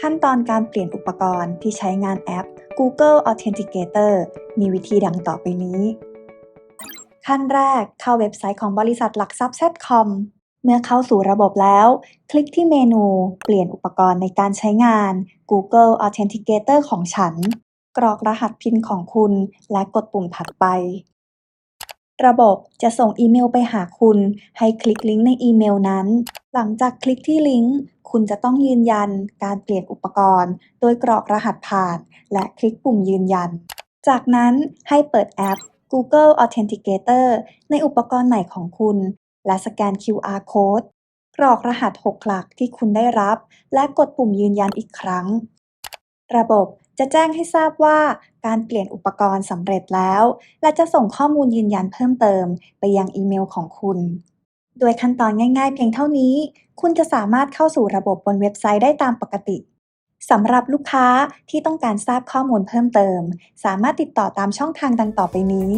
ขั้นตอนการเปลี่ยนอุปกรณ์ที่ใช้งานแอป Google Authenticator มีวิธีดังต่อไปนี้ ขั้นแรกเข้าเว็บไซต์ของบริษัทหลักทรัพย์ Setcom เมื่อเข้าสู่ระบบแล้ว คลิกที่เมนูเปลี่ยนอุปกรณ์ในการใช้งาน Google Authenticator ของฉัน กรอกรหัสพินของคุณและกดปุ่มถัดไป ระบบจะส่งอีเมลไปหาคุณ ให้คลิกลิงก์ในอีเมลนั้น หลังจากคลิกที่ลิงก์ คุณจะต้องยืนยันการเปลี่ยนอุปกรณ์ โดยกรอกรหัสผ่าน และคลิกปุ่มยืนยัน จากนั้นให้เปิดแอป Google Authenticator ในอุปกรณ์ใหม่ของคุณ และสแกน QR Code กรอกรหัส 6 หลักที่คุณได้รับ และกดปุ่มยืนยันอีกครั้ง ระบบจะแจ้งให้ทราบว่าการเปลี่ยนอุปกรณ์สำเร็จแล้ว และจะส่งข้อมูลยืนยันเพิ่มเติมไปยังอีเมลของคุณ โดยขั้นตอนง่าย ๆ เพียงเท่านี้ คุณจะสามารถเข้าสู่ระบบบนเว็บไซต์ได้ตามปกติสำหรับลูกค้าที่ต้องการทราบข้อมูลเพิ่มเติม สามารถติดต่อตามช่องทางดังต่อไปนี้